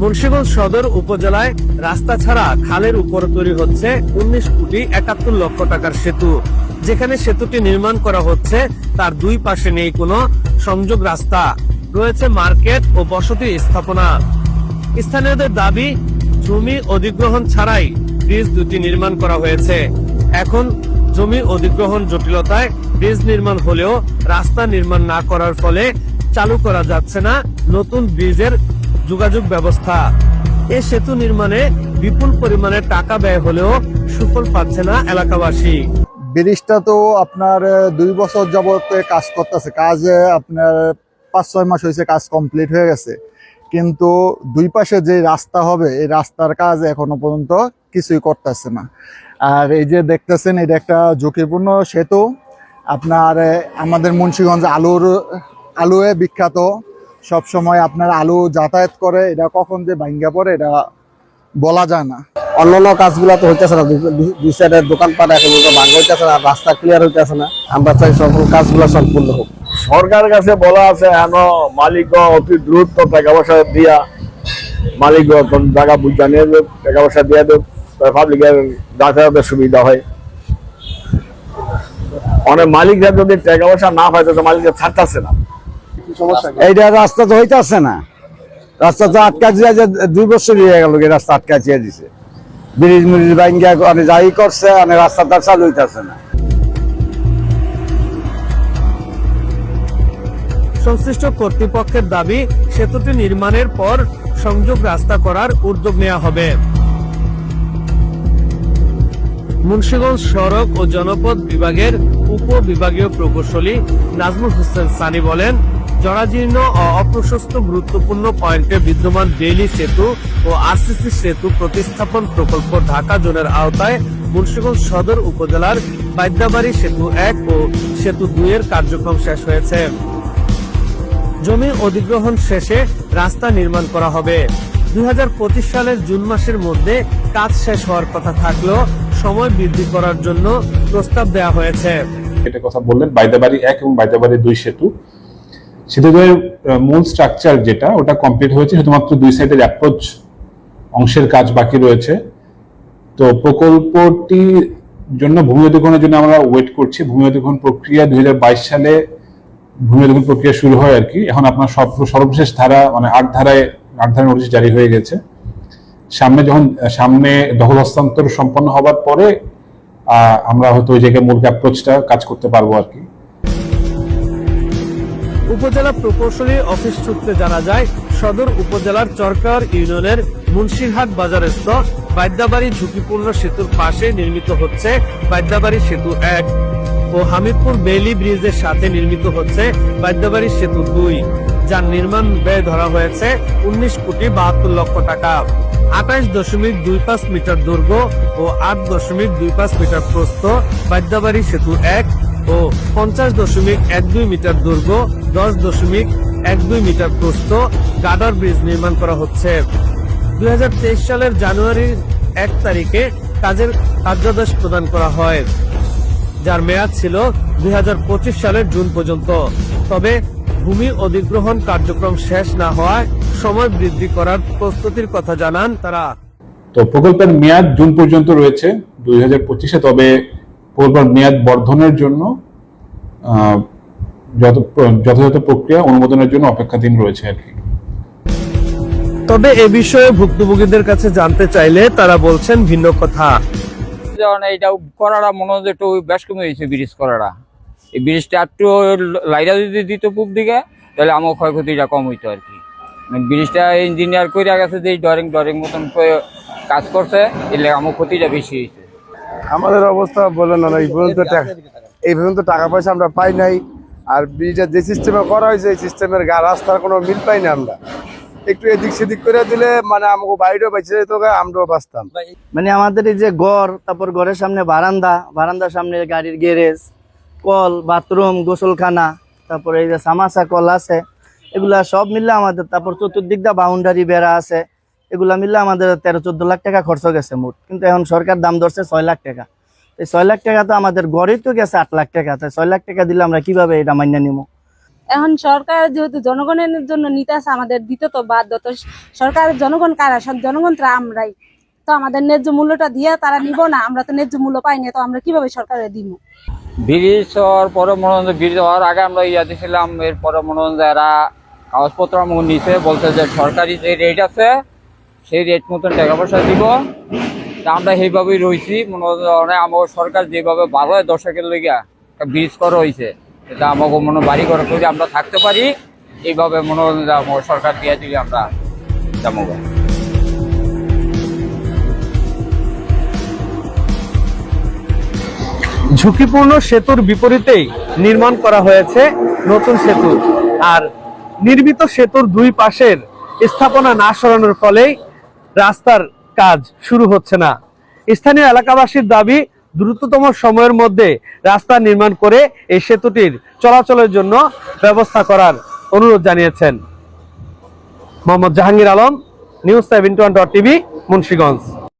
মুন্সিগঞ্জ সদর উপজেলায় রাস্তা ছাড়া খালের উপর তৈরি হচ্ছে উনিশ কোটি একাত্তর লক্ষ টাকার সেতু। যেখানে সেতুটি নির্মাণ করা হচ্ছে, তার দুই পাশে নেই কোনো সংযোগ রাস্তা। রয়েছে মার্কেট ও বসতি স্থাপনা। স্থানীয়দের দাবি, জমি অধিগ্রহণ ছাড়াই ব্রিজ দুটি নির্মাণ করা হয়েছে। এখন জমি অধিগ্রহণ জটিলতায় ব্রিজ নির্মাণ হলেও রাস্তা নির্মাণ না করার ফলে চালু করা যাচ্ছে না নতুন ব্রিজের যোগাযোগ ব্যবস্থা। এ সেতু নির্মাণে বিপুল পরিমাণে টাকা ব্যয় হলেও সুফল পাচ্ছে না এলাকাবাসী। ব্রিজটা তো আপনার দুই বছর যাবত কাজ করতেছে। কাজ আপনার পাঁচ ছয় মাস হয়েছে কাজ কমপ্লিট হয়ে গেছে। কিন্তু দুই পাশে যে রাস্তা হবে, এই রাস্তার কাজ এখনও পর্যন্ত কিছুই করতেছে না। আর এই যে দেখতেছেন, এটা একটা ঝুঁকিপূর্ণ সেতু। আপনার আমাদের মুন্সিগঞ্জ আলুর, আলুয়ে বিখ্যাত। সব সময় আপনার আলু যাতায়াত করে, এটা কখন যে ভাঙ্গা পড়ে, এটা বলা যায় না। অন্যান্য কাজগুলো তো হইতেছে না দুই সাইডের দোকানপাট এখন তো ভাঙ হইতেছে না, রাস্তা ক্লিয়ার হইতেছে না। আমরা চাই সকল কাজগুলো সম্পূর্ণ হোক। সরকারের কাছে বলা আছে এন মালিক অতি দ্রুত টাকা পয়সা দিয়া মালিক জায়গা বুঝা নিয়ে দেব টাকা পয়সা দিয়ে দেব পাবলিকের যাতায়াতের সুবিধা হয়। অনেক মালিকরা যদি টাকা পয়সা না হয় তো মালিকরা ছাড়তেছে না। এইটা রাস্তা তো হইতেছে না। রাস্তা তো আটকা দিয়ে দুই বছর হয়ে গেল রাস্তা আটকা দিয়ে দিছে। ব্রিজ মিরিজ ভাঙ্গিয়া যাই করছে অনেক রাস্তাটা চালু হইতেছে না। সংশ্লিষ্ট কর্তৃপক্ষের দাবি সেতুটি নির্মাণের পর সংযোগ রাস্তা করার উদ্যোগ নেওয়া হবে। মুন্সিগঞ্জ সড়ক ও জনপদ বিভাগের উপ বিভাগীয় প্রকৌশলী নাজমুল হোসেন সানি বলেন জরাজীর্ণ অপ্রশস্ত গুরুত্বপূর্ণ পয়েন্টে বিদ্যমান বেইলি সেতু ও আরসিসি সেতু প্রতিস্থাপন প্রকল্প ঢাকা জোনের আওতায় মুন্সিগঞ্জ সদর উপজেলার বাদ্যাবাড়ি সেতু এক ও সেতু দুই এর কার্যক্রম শেষ হয়েছে। জমি অধিগ্রহণ শেষে রাস্তা নির্মাণ করা হবে। দুই হাজার পঁচিশ সালের জুন মাসের মধ্যে কাজ শেষ হওয়ার কথা থাকলেও সময় বৃদ্ধি করার জন্য প্রস্তাব দেওয়া হয়েছে। এটা কথা বললেন বাইদাবাড়ি এক এবং বাইদাবাড়ি দুই সেতু। সেতুদের মূল স্ট্রাকচার যেটা, ওটা কমপ্লিট হয়েছে শুধুমাত্র দুই সাইডের অ্যাপ্রোচ অংশের কাজ বাকি রয়েছে। তো প্রকল্পটি জন্য ভূমি অধিগ্রহণের জন্য আমরা ওয়েট করছি। ভূমি অধিগ্রহণ প্রক্রিয়া দুই সালে ভূমি অধিগ্রহণ প্রক্রিয়া শুরু হয় আর কি। এখন আপনার সব, সর্বশেষ ধারা মানে আট ধারায়, আট ধারা নোটিশ জারি হয়ে গেছে। সামনে যখন সামনে দখল হস্তান্তর সম্পন্ন হবার পরে আমরা হয়তো ওই জায়গায় মূল অ্যাপ্রোচটা কাজ করতে পারব আর কি। উপজেলা প্রকৌশলী অফিস সূত্রে জানা যায়, সদর উপজেলার চরকার ইউনিয়নের মুন্সিরহাট বাজারস্থ বাদ্যাবাড়ি ঝুঁকিপূর্ণ সেতুর পাশে নির্মিত হচ্ছে বাদ্যাবাড়ি সেতু এক ও হামিদপুর বেইলি ব্রিজের সাথে নির্মিত হচ্ছে বাদ্যাবাড়ি সেতু দুই, যার নির্মাণ ব্যয় ধরা হয়েছে উনিশ কোটি বাহাত্তর লক্ষ টাকা। আঠাইশ দশমিক দুই পাঁচ মিটার দৈর্ঘ্য ও আট দশমিক দুই পাঁচ মিটার প্রস্থ বাদ্যাবাড়ি সেতু এক ও পঞ্চাশ দশমিক এক দুই মিটার দৈর্ঘ্য দশ দশমিক এক দুই মিটার প্রস্থ গার্ডার ব্রিজ নির্মাণ করা হচ্ছে। দুই হাজার তেইশ সালের জানুয়ারির এক তারিখে কাজের কার্যাদেশ প্রদান করা হয়, যার মেয়াদ ছিল দুই হাজার পঁচিশ সালের জুন পর্যন্ত। তবে ভূমি অধিগ্রহণ কার্যক্রম শেষ না হওয়ায় সময় বৃদ্ধি করার প্রস্তুতির কথা জানান তারা। তো প্রকল্পের মেয়াদ জুন পর্যন্ত রয়েছে, দুই তবে প্রকল্পের মেয়াদ বর্ধনের জন্য যত যথাযথ প্রক্রিয়া অনুমোদনের জন্য অপেক্ষাধীন রয়েছে আর কি। তবে এ বিষয়ে ভুক্তভোগীদের কাছে জানতে চাইলে তারা বলছেন ভিন্ন কথা। যেমন এইটা করাটা মনে হয় যে একটু বেশ কমে হয়েছে ব্রিজ করাটা এই ব্রিজটা একটু লাইটা যদি দিত পূব দিকে তাহলে আমার ক্ষয়ক্ষতিটা কম হইতো আর কি। মানে ব্রিজটা ইঞ্জিনিয়ার করে গেছে যে ডরিং ডরিং মতন করে কাজ করছে এলে আমার ক্ষতিটা বেশি হয়েছে আমাদের অবস্থা বলেন না এই পর্যন্ত টাকা এই পর্যন্ত টাকা পয়সা আমরা পাই নাই। আর ব্রিজটা যে সিস্টেমে করা হয়েছে, এই সিস্টেমের গা রাস্তার কোনো মিল পাই না আমরা। একটু এদিক সেদিক করে দিলে মানে আমাকে বাইরেও বেঁচে যেত আমরাও বাঁচতাম। মানে আমাদের এই যে ঘর, তারপর ঘরের সামনে বারান্দা, বারান্দার সামনে গাড়ির গ্যারেজ কল বাথরুম গোসলখানা, তারপরে এই যে সামাসা কল আছে, এগুলা সব মিললে আমাদের, তারপর চতুর্দিক দা বাউন্ডারি বেড়া আছে। এগুলা মিললে আমাদের তেরো চোদ্দ লাখ টাকা খরচ গেছে মোট। কিন্তু এখন সরকার দাম ধরছে ছয় লাখ টাকা। এই ছয় লাখ টাকা তো আমাদের গড়েই তো গেছে আট লাখ টাকা। তাই ছয় লাখ টাকা দিলে আমরা কীভাবে এটা মান্য নিব? এখন সরকার যেহেতু জনগণের জন্য নিতে আসে আমাদের দিতে তো বাধ্য তো সরকার জনগণ কারা? সব জনগণ তো আমরাই। তো আমাদের ন্যায্য মূল্যটা দিয়ে তারা নিব না আমরা তো ন্যায্য মূল্য পাই না তো আমরা কীভাবে সরকারে দিব ব্রিজ হওয়ার পরে মনে হয় ব্রিজ হওয়ার আগে আমরা ইয়া দিয়েছিলাম এরপরে মনে হয় যে এরা কাগজপত্র নিছে বলছে যে সরকারি যে রেট আছে সেই রেট মতন টাকা পয়সা দিব। তা আমরা সেইভাবেই রয়েছি। মনে হয় আমাকে সরকার যেভাবে ভালো হয় দর্শকের লেগে ব্রিজ করা হয়েছে, এটা আমাকে মনে বাড়ি ঘর করে আমরা থাকতে পারি। এইভাবে মনে হয় সরকার দিয়ে দিলে আমরা যাব। ঝুঁকিপূর্ণ সেতুর বিপরীতেই নির্মাণ করা হয়েছে নতুন সেতু। আর নির্মিত সেতুর দুই পাশের স্থাপনা না সরানোর ফলেই রাস্তার কাজ শুরু হচ্ছে না। স্থানীয় এলাকাবাসীর দাবি, দ্রুততম সময়ের মধ্যে রাস্তা নির্মাণ করে এই সেতুটির চলাচলের জন্য ব্যবস্থা করার অনুরোধ জানিয়েছেন। Mohammad Jahangir Alam, news seven one dot TV, Munshiganj.